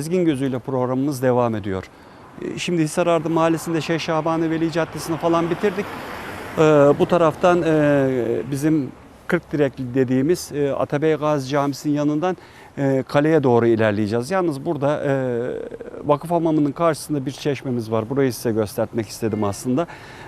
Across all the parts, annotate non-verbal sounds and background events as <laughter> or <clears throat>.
Gezgin Gözüyle programımız devam ediyor. E, Şimdi Hisarardı Mahallesi'nde Şeyh Şabani Veli Caddesi'ni falan bitirdik. E, Bu taraftan e, bizim 40 direkli dediğimiz Atabey Gazi Camisi'nin yanından e, kaleye doğru ilerleyeceğiz. Yalnız burada e, vakıf hamamının karşısında bir çeşmemiz var. Burayı size göstermek istedim aslında.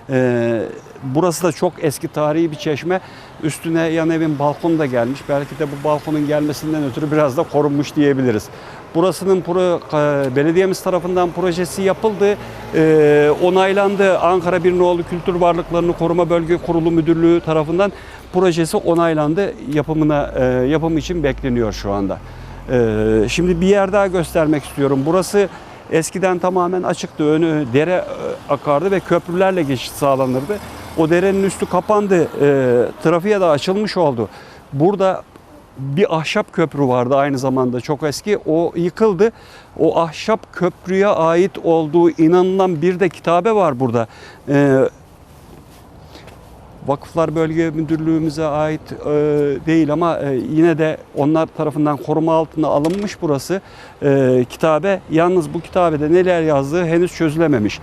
E, burası da çok eski tarihi bir çeşme. Üstüne yan evin balkonu da gelmiş. Belki de bu balkonun gelmesinden ötürü biraz da korunmuş diyebiliriz. Burasının pro, e, belediyemiz tarafından projesi yapıldı, e, onaylandı. Ankara Bir Nolu Kültür Varlıklarını Koruma Bölge Kurulu Müdürlüğü tarafından projesi onaylandı. Yapımına e, yapım için bekleniyor şu anda. E, şimdi bir yer daha göstermek istiyorum. Burası eskiden tamamen açıktı. Önü dere e, akardı ve köprülerle geçiş sağlanırdı. O derenin üstü kapandı. E, trafiğe de açılmış oldu. Burada bir ahşap köprü vardı aynı zamanda çok eski. O yıkıldı. O ahşap köprüye ait olduğu inanılan bir de kitabe var burada. Ee, Vakıflar Bölge Müdürlüğümüze ait e, değil ama e, yine de onlar tarafından koruma altına alınmış burası e, kitabe. Yalnız bu kitabede neler yazdığı henüz çözülememiş.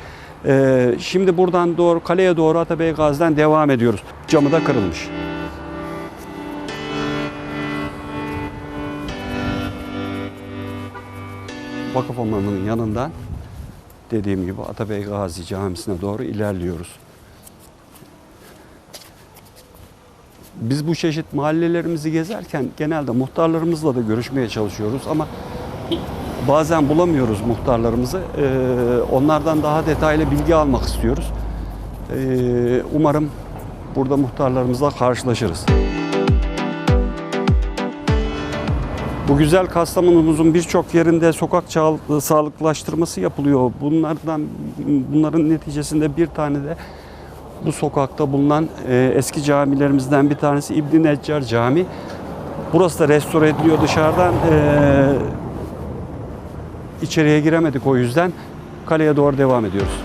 E, şimdi buradan doğru kaleye doğru Atabey Gazi'den devam ediyoruz. Camı da kırılmış. Vakıf Hamamı'nın yanından dediğim gibi Atabey Gazi Camisi'ne doğru ilerliyoruz. Biz bu çeşit mahallelerimizi gezerken genelde muhtarlarımızla da görüşmeye çalışıyoruz ama bazen bulamıyoruz muhtarlarımızı. Ee, onlardan daha detaylı bilgi almak istiyoruz. Ee, umarım burada muhtarlarımızla karşılaşırız. Bu güzel Kastamonumuzun birçok yerinde sokak sağlıklaştırması yapılıyor. Bunlardan bunların neticesinde bir tane de bu sokakta bulunan e, eski camilerimizden bir tanesi İbn Neccar Cami. Burası da restore ediliyor dışarıdan. E, içeriye giremedik o yüzden kaleye doğru devam ediyoruz.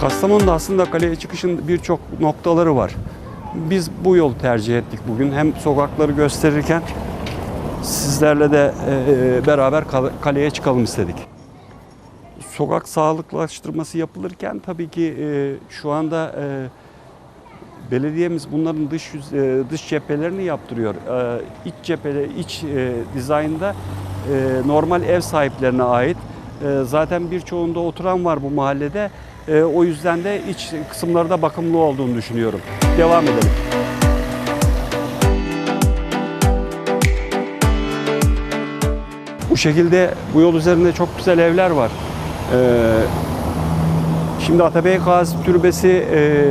Kastamonu'da aslında kaleye çıkışın birçok noktaları var. Biz bu yolu tercih ettik bugün. Hem sokakları gösterirken sizlerle de e, beraber kal- kaleye çıkalım istedik. Sokak sağlıklaştırması yapılırken tabii ki e, şu anda e, belediyemiz bunların dış yüz- e, dış cephelerini yaptırıyor. E, iç cephede iç e, dizaynda e, normal ev sahiplerine ait. E, zaten birçoğunda oturan var bu mahallede. E, o yüzden de iç kısımları da bakımlı olduğunu düşünüyorum. Devam edelim. Bu şekilde bu yol üzerinde çok güzel evler var. Ee, şimdi Atabey Gazi Türbesi, e,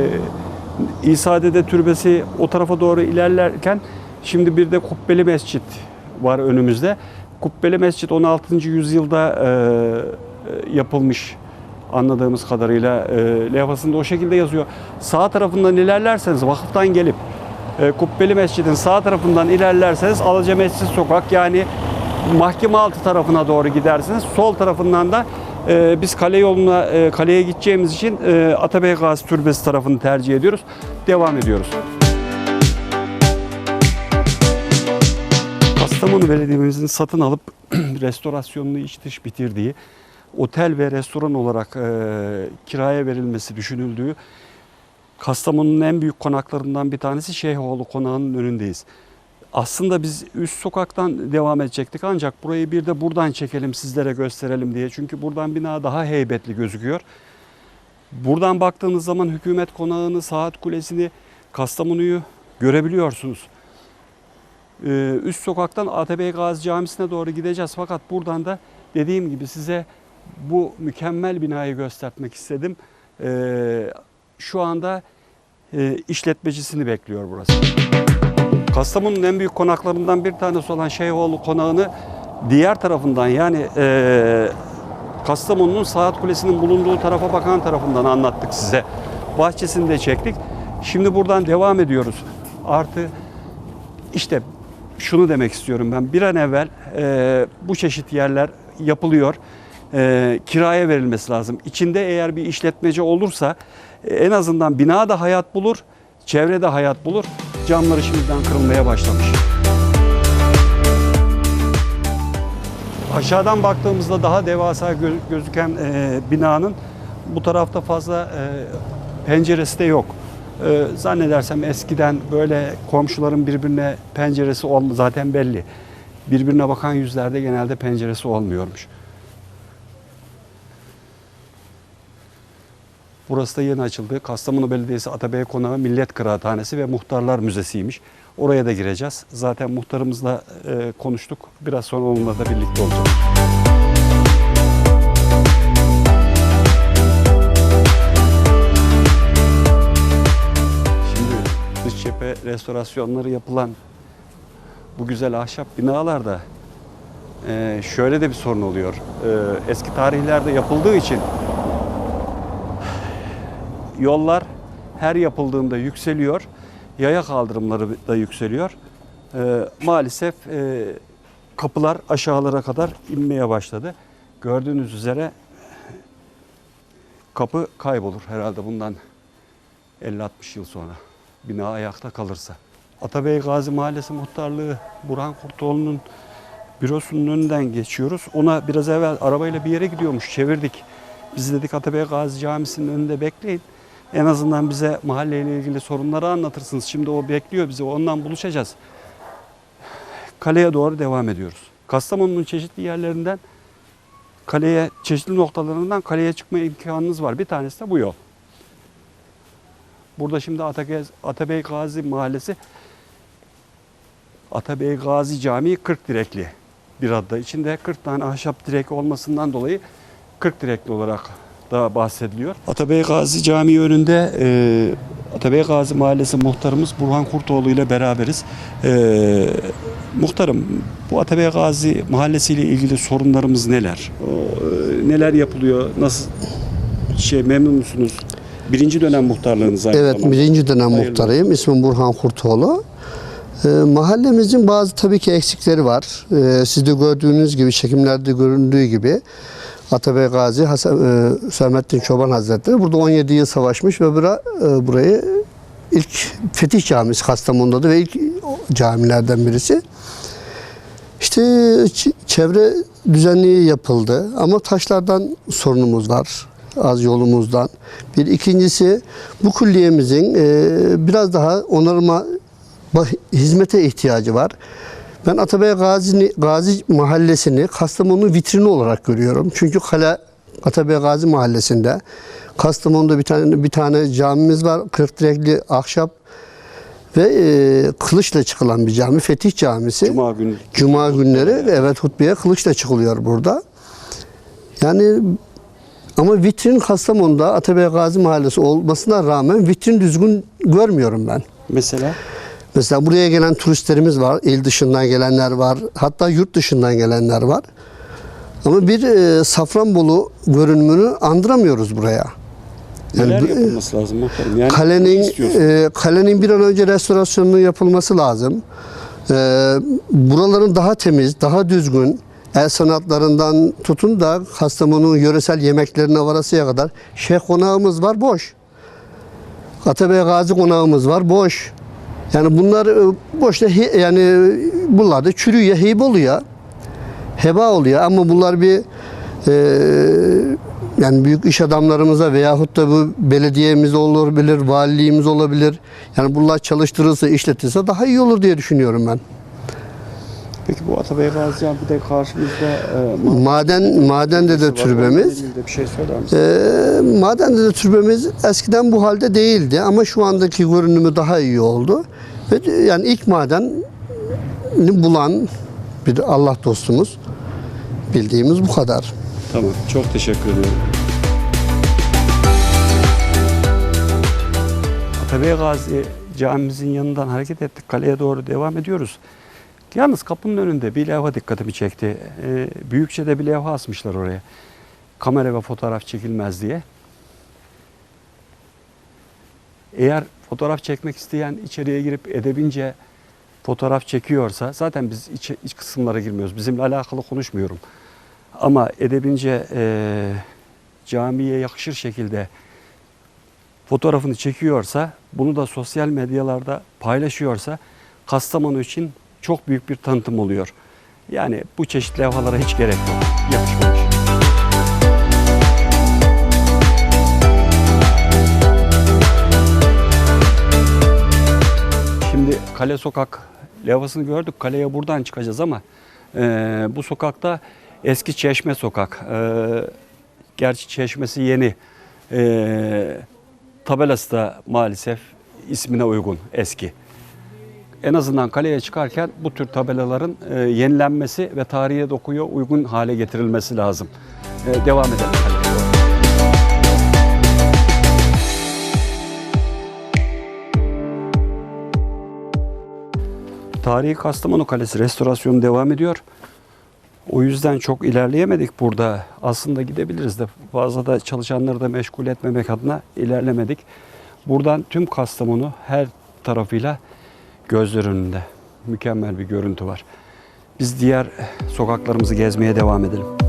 İsa Dede Türbesi o tarafa doğru ilerlerken şimdi bir de Kubbeli Mescit var önümüzde. Kubbeli Mescit 16. yüzyılda e, yapılmış anladığımız kadarıyla e, levhasında o şekilde yazıyor. Sağ tarafından ilerlerseniz vakıftan gelip e, Kubbeli Mescid'in sağ tarafından ilerlerseniz Alaca Mescid Sokak yani mahkeme altı tarafına doğru gidersiniz. Sol tarafından da e, biz kale yoluna e, kaleye gideceğimiz için e, Atabey Gazi Türbesi tarafını tercih ediyoruz. Devam ediyoruz. Kastamonu Belediye'mizin satın alıp <clears throat> restorasyonunu iç dış bitirdiği otel ve restoran olarak e, kiraya verilmesi düşünüldüğü Kastamonu'nun en büyük konaklarından bir tanesi Şeyhoğlu Konağı'nın önündeyiz. Aslında biz üst sokaktan devam edecektik ancak burayı bir de buradan çekelim sizlere gösterelim diye. Çünkü buradan bina daha heybetli gözüküyor. Buradan baktığınız zaman hükümet konağını, saat kulesini, Kastamonu'yu görebiliyorsunuz. Ee, üst sokaktan Atabey Gazi Camisi'ne doğru gideceğiz. Fakat buradan da dediğim gibi size bu mükemmel binayı göstermek istedim. Ee, şu anda e, işletmecisini bekliyor burası. Kastamonu'nun en büyük konaklarından bir tanesi olan Şeyhoğlu Konağı'nı diğer tarafından yani e, Kastamonu'nun Saat Kulesi'nin bulunduğu tarafa bakan tarafından anlattık size. Bahçesini de çektik. Şimdi buradan devam ediyoruz. Artı işte şunu demek istiyorum ben. Bir an evvel e, bu çeşit yerler yapılıyor. e, kiraya verilmesi lazım. İçinde eğer bir işletmeci olursa e, en azından bina da hayat bulur, çevrede hayat bulur. Camları şimdiden kırılmaya başlamış. Aşağıdan baktığımızda daha devasa gö- gözüken e, binanın bu tarafta fazla e, penceresi de yok. E, zannedersem eskiden böyle komşuların birbirine penceresi olma zaten belli. Birbirine bakan yüzlerde genelde penceresi olmuyormuş. Burası da yeni açıldı. Kastamonu Belediyesi Atabey Konağı Millet Kıraathanesi ve Muhtarlar Müzesi'ymiş. Oraya da gireceğiz. Zaten muhtarımızla e, konuştuk. Biraz sonra onunla da birlikte olacağız. Şimdi dış cephe restorasyonları yapılan bu güzel ahşap binalarda e, şöyle de bir sorun oluyor. E, eski tarihlerde yapıldığı için yollar her yapıldığında yükseliyor. Yaya kaldırımları da yükseliyor. E, maalesef e, kapılar aşağılara kadar inmeye başladı. Gördüğünüz üzere kapı kaybolur herhalde bundan 50-60 yıl sonra bina ayakta kalırsa. Atabey Gazi Mahallesi Muhtarlığı Burhan Kurtoğlu'nun bürosunun önünden geçiyoruz. Ona biraz evvel arabayla bir yere gidiyormuş. Çevirdik. Biz dedik Atabey Gazi Camisi'nin önünde bekleyin. En azından bize mahalleyle ilgili sorunları anlatırsınız. Şimdi o bekliyor bizi. Ondan buluşacağız. Kaleye doğru devam ediyoruz. Kastamonu'nun çeşitli yerlerinden kaleye, çeşitli noktalarından kaleye çıkma imkanınız var. Bir tanesi de bu yol. Burada şimdi Atabey, Atabey Gazi Mahallesi Atabey Gazi Camii 40 direkli bir adda. İçinde 40 tane ahşap direk olmasından dolayı 40 direkli olarak da bahsediliyor. Atabey Gazi Camii önünde e, Atabey Gazi Mahallesi muhtarımız Burhan Kurtoğlu ile beraberiz. E, muhtarım bu Atabey Gazi Mahallesi ile ilgili sorunlarımız neler? O, e, neler yapılıyor? Nasıl şey memnun musunuz? Birinci dönem muhtarlığınız aynı Evet, zamanda. birinci dönem Hayırlı. muhtarıyım. İsmim Burhan Kurtoğlu. Ee, mahallemizin bazı tabii ki eksikleri var. Ee, siz de gördüğünüz gibi, çekimlerde göründüğü gibi Atabey Gazi Hasan, e, Hüsamettin Çoban Hazretleri burada 17 yıl savaşmış ve bura, e, burayı ilk Fetih Camisi Kastamonu'da ve ilk camilerden birisi. İşte çevre düzenliği yapıldı ama taşlardan sorunumuz var. Az yolumuzdan. Bir ikincisi bu külliyemizin e, biraz daha onarıma bah- hizmete ihtiyacı var. Ben Atabey Gazi, Gazi Mahallesi'ni Kastamonu vitrini olarak görüyorum. Çünkü kale Atabey Gazi Mahallesi'nde Kastamonu'da bir tane bir tane camimiz var. 40 direkli ahşap ve e, kılıçla çıkılan bir cami. Fetih Camisi. Cuma günü. Cuma günleri evet hutbeye kılıçla çıkılıyor burada. Yani ama vitrin Kastamonu'da Atabey Gazi Mahallesi olmasına rağmen vitrin düzgün görmüyorum ben. Mesela Mesela buraya gelen turistlerimiz var, il dışından gelenler var, hatta yurt dışından gelenler var. Ama bir e, Safranbolu görünümünü andıramıyoruz buraya. Yani neler bu- yapılması lazım muhtarım? Yani Kalenin e, kalenin bir an önce restorasyonunun yapılması lazım. E, buraların daha temiz, daha düzgün, el sanatlarından tutun da Kastamonu'nun yöresel yemeklerine varasıya kadar Şeyh konağımız var boş. Atabey Gazi konağımız var boş. Yani bunlar e, boşta yani bunlar da çürüyor, heybe oluyor. Heba oluyor ama bunlar bir e, yani büyük iş adamlarımıza veyahut da bu belediyemiz olabilir, valiliğimiz olabilir. Yani bunlar çalıştırılsa, işletilse daha iyi olur diye düşünüyorum ben. Peki bu Atabey Gazi bir de karşımızda e, Maden madende de türbemiz. bir şey söyler misin? Ee, madende de türbemiz eskiden bu halde değildi ama şu andaki görünümü daha iyi oldu. Ve yani ilk madeni bulan bir Allah dostumuz. Bildiğimiz bu kadar. Tamam. Çok teşekkür ediyorum. Atabey Gazi camimizin yanından hareket ettik. Kaleye doğru devam ediyoruz. Yalnız kapının önünde bir levha dikkatimi çekti. Ee, büyükçe de bir levha asmışlar oraya. Kamera ve fotoğraf çekilmez diye. Eğer fotoğraf çekmek isteyen içeriye girip edebince fotoğraf çekiyorsa zaten biz iç, iç kısımlara girmiyoruz. Bizimle alakalı konuşmuyorum. ama edebince e, camiye yakışır şekilde fotoğrafını çekiyorsa, bunu da sosyal medyalarda paylaşıyorsa Kastamonu için çok büyük bir tanıtım oluyor. Yani bu çeşit levhalara hiç gerek yok. Yakışmamış. Şimdi Kale Sokak levhasını gördük. Kaleye buradan çıkacağız ama e, bu sokakta eski Çeşme Sokak. E, gerçi çeşmesi yeni. E, tabelası da maalesef ismine uygun eski. En azından kaleye çıkarken bu tür tabelaların e, yenilenmesi ve tarihe dokuya uygun hale getirilmesi lazım. E, devam edelim. Tarihi Kastamonu Kalesi restorasyonu devam ediyor. O yüzden çok ilerleyemedik burada. Aslında gidebiliriz de fazla da çalışanları da meşgul etmemek adına ilerlemedik. Buradan tüm Kastamonu her tarafıyla gözler önünde. Mükemmel bir görüntü var. Biz diğer sokaklarımızı gezmeye devam edelim.